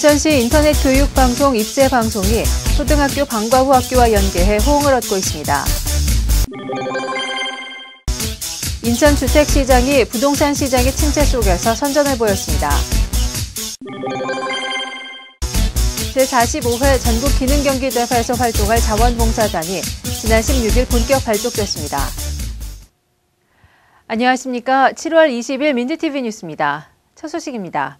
인천시 인터넷 교육 방송 입세 방송이 초등학교 방과 후 학교와 연계해 호응을 얻고 있습니다. 인천 주택시장이 부동산 시장의 침체 속에서 선전을 보였습니다. 제45회 전국 기능경기대회에서 활동할 자원봉사단이 지난 16일 본격 발족됐습니다. 안녕하십니까. 7월 20일 민드TV 뉴스입니다. 첫 소식입니다.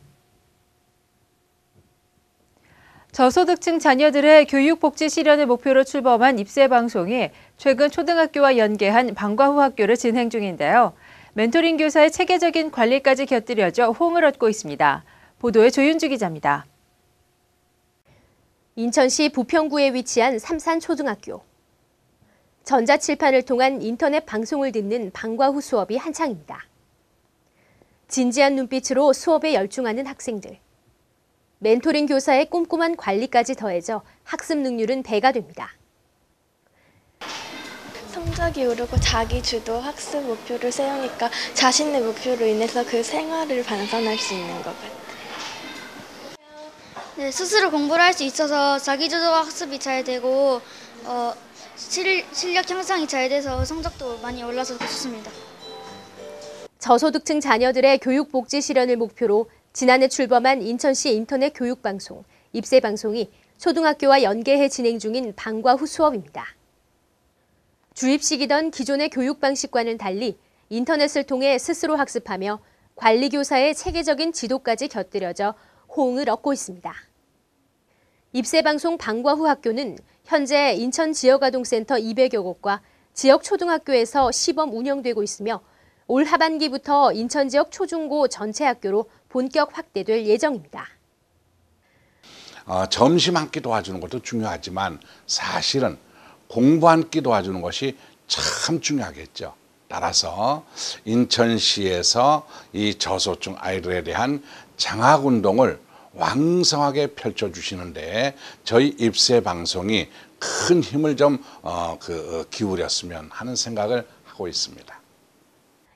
저소득층 자녀들의 교육복지 실현을 목표로 출범한 입세방송이 최근 초등학교와 연계한 방과 후 학교를 진행 중인데요. 멘토링 교사의 체계적인 관리까지 곁들여져 호응을 얻고 있습니다. 보도에 조윤주 기자입니다. 인천시 부평구에 위치한 삼산초등학교. 전자칠판을 통한 인터넷 방송을 듣는 방과 후 수업이 한창입니다. 진지한 눈빛으로 수업에 열중하는 학생들. 멘토링 교사의 꼼꼼한 관리까지 더해져 학습 능률은 배가 됩니다. 성적이 오르고 자기 주도 학습 목표를 세우니까 자신의 목표로 인해서 그 생활을 반성할 수 있는 것 같아요. 네, 스스로 공부를 할 수 있어서 자기주도 학습이 잘 되고 어, 실, 실력 향상이 잘 돼서 성적도 많이 올라서 좋습니다. 저소득층 자녀들의 교육복지 실현을 목표로 지난해 출범한 인천시 인터넷 교육방송, 입세방송이 초등학교와 연계해 진행 중인 방과 후 수업입니다. 주입식이던 기존의 교육 방식과는 달리 인터넷을 통해 스스로 학습하며 관리교사의 체계적인 지도까지 곁들여져 호응을 얻고 있습니다. 입세방송 방과 후 학교는 현재 인천 지역아동센터 200여 곳과 지역 초등학교에서 시범 운영되고 있으며 올 하반기부터 인천 지역 초중고 전체 학교로 본격 확대될 예정입니다. 어, 점심 한 끼 도와주는 것도 중요하지만 사실은 공부 한 끼 도와주는 것이 참 중요하겠죠. 따라서 인천시에서 이 저소득 아이들에 대한 장학 운동을 왕성하게 펼쳐주시는데 저희 입세 방송이 큰 힘을 좀 어, 그, 어, 기울였으면 하는 생각을 하고 있습니다.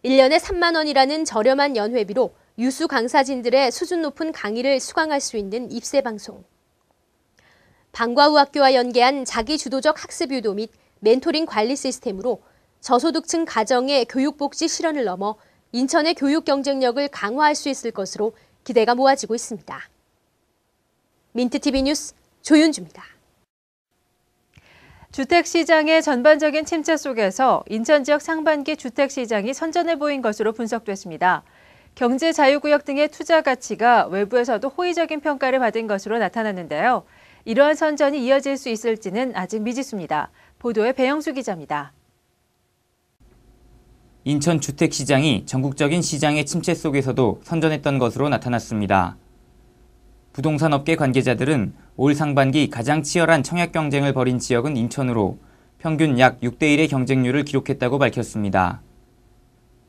1년에 3만 원이라는 저렴한 연회비로 유수 강사진들의 수준 높은 강의를 수강할 수 있는 입세 방송. 방과 후 학교와 연계한 자기 주도적 학습 유도 및 멘토링 관리 시스템으로 저소득층 가정의 교육복지 실현을 넘어 인천의 교육 경쟁력을 강화할 수 있을 것으로 기대가 모아지고 있습니다. 민트TV 뉴스 조윤주입니다. 주택시장의 전반적인 침체 속에서 인천 지역 상반기 주택시장이 선전해 보인 것으로 분석됐습니다. 경제 자유구역 등의 투자 가치가 외부에서도 호의적인 평가를 받은 것으로 나타났는데요. 이러한 선전이 이어질 수 있을지는 아직 미지수입니다. 보도에 배영수 기자입니다. 인천 주택시장이 전국적인 시장의 침체 속에서도 선전했던 것으로 나타났습니다. 부동산 업계 관계자들은 올 상반기 가장 치열한 청약 경쟁을 벌인 지역은 인천으로 평균 약 6대1의 경쟁률을 기록했다고 밝혔습니다.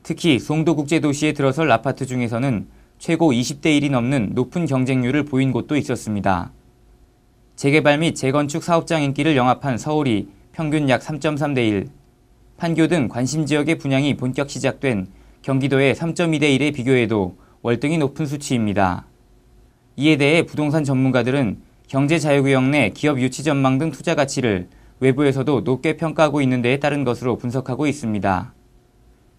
특히 송도국제도시에 들어설 아파트 중에서는 최고 20대 1이 넘는 높은 경쟁률을 보인 곳도 있었습니다. 재개발 및 재건축 사업장 인기를 영합한 서울이 평균 약 3.3대 1, 판교 등 관심 지역의 분양이 본격 시작된 경기도의 3.2대 1에 비교해도 월등히 높은 수치입니다. 이에 대해 부동산 전문가들은 경제 자유구역 내 기업 유치 전망 등 투자 가치를 외부에서도 높게 평가하고 있는 데에 따른 것으로 분석하고 있습니다.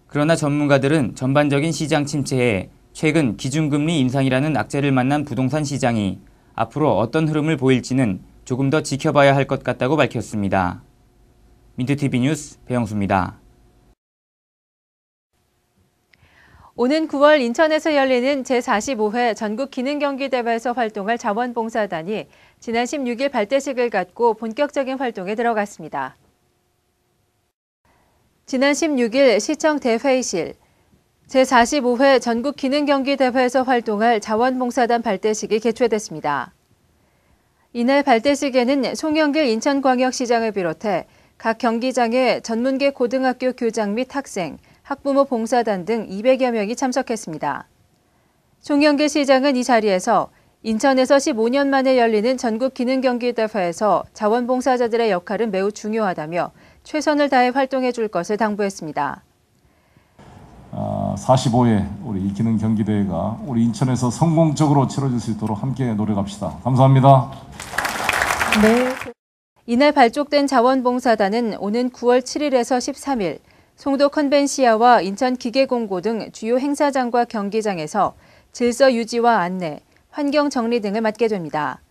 그러나 전문가들은 전반적인 시장 침체에 최근 기준금리 인상이라는 악재를 만난 부동산 시장이 앞으로 어떤 흐름을 보일지는 조금 더 지켜봐야 할 것 같다고 밝혔습니다. 민트TV 뉴스 배영수입니다. 오는 9월 인천에서 열리는 제45회 전국 기능경기대회에서 활동할 자원봉사단이 지난 16일 발대식을 갖고 본격적인 활동에 들어갔습니다. 지난 16일 시청 대회의실 제45회 전국 기능경기대회에서 활동할 자원봉사단 발대식이 개최됐습니다. 이날 발대식에는 송영길 인천광역시장을 비롯해 각 경기장의 전문계 고등학교 교장 및 학생, 학부모 봉사단 등 200여 명이 참석했습니다. 송영길 시장은 이 자리에서 인천에서 15년 만에 열리는 전국 기능경기대회에서 자원봉사자들의 역할은 매우 중요하다며 최선을 다해 활동해 줄 것을 당부했습니다. 45회 우리 이 기능 경기대회가 우리 인천에서 성공적으로 치러질 수 있도록 함께 노력합시다. 감사합니다. 네. 이날 발족된 자원봉사단은 오는 9월 7일에서 13일 송도 컨벤시아와 인천 기계공고 등 주요 행사장과 경기장에서 질서 유지와 안내, 환경 정리 등을 맡게 됩니다.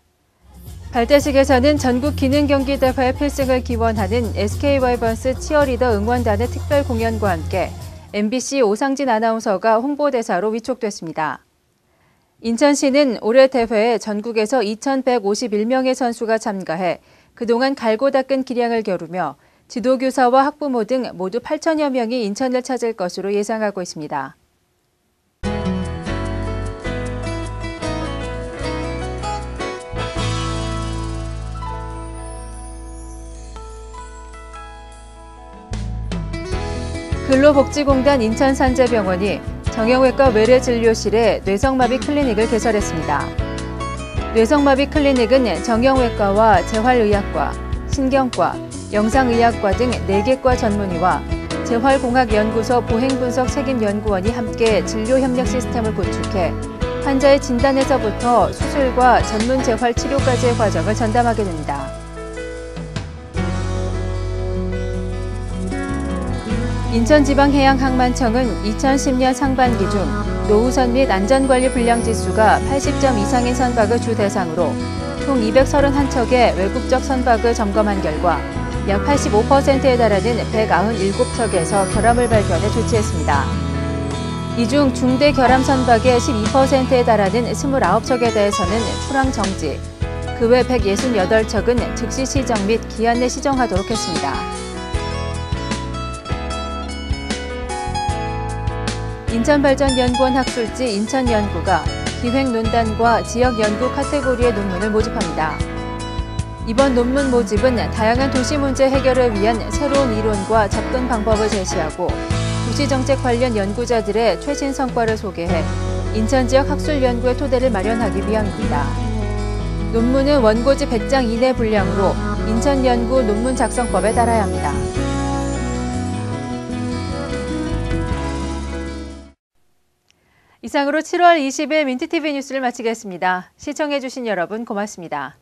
발대식에서는 전국 기능 경기 대회 필승을 기원하는 SK 와이번스 치어리더 응원단의 특별 공연과 함께 MBC 오상진 아나운서가 홍보대사로 위촉됐습니다. 인천시는 올해 대회에 전국에서 2,151명의 선수가 참가해 그동안 갈고 닦은 기량을 겨루며 지도교사와 학부모 등 모두 8천여 명이 인천을 찾을 것으로 예상하고 있습니다. 근로복지공단 인천산재병원이 정형외과 외래진료실에 뇌성마비 클리닉을 개설했습니다. 뇌성마비 클리닉은 정형외과와 재활의학과, 신경과, 영상의학과 등 4개과 전문의와 재활공학연구소 보행분석 책임연구원이 함께 진료협력 시스템을 구축해 환자의 진단에서부터 수술과 전문 재활 치료까지의 과정을 전담하게 됩니다. 인천지방해양항만청은 2010년 상반기 중 노후선 및 안전관리 불량지수가 80점 이상인 선박을 주 대상으로 총 231척의 외국적 선박을 점검한 결과 약 85%에 달하는 197척에서 결함을 발견해 조치했습니다. 이 중 중대 결함 선박의 12%에 달하는 29척에 대해서는 출항 정지, 그 외 168척은 즉시 시정 및 기한 내 시정하도록 했습니다. 인천발전연구원 학술지 인천연구가 기획논단과 지역연구 카테고리의 논문을 모집합니다. 이번 논문 모집은 다양한 도시 문제 해결을 위한 새로운 이론과 접근 방법을 제시하고 도시정책 관련 연구자들의 최신 성과를 소개해 인천 지역 학술 연구의 토대를 마련하기 위함입니다. 논문은 원고지 100장 이내 분량으로 인천연구 논문 작성법에 따라야 합니다. 이상으로 7월 20일 민트TV 뉴스를 마치겠습니다. 시청해주신 여러분 고맙습니다.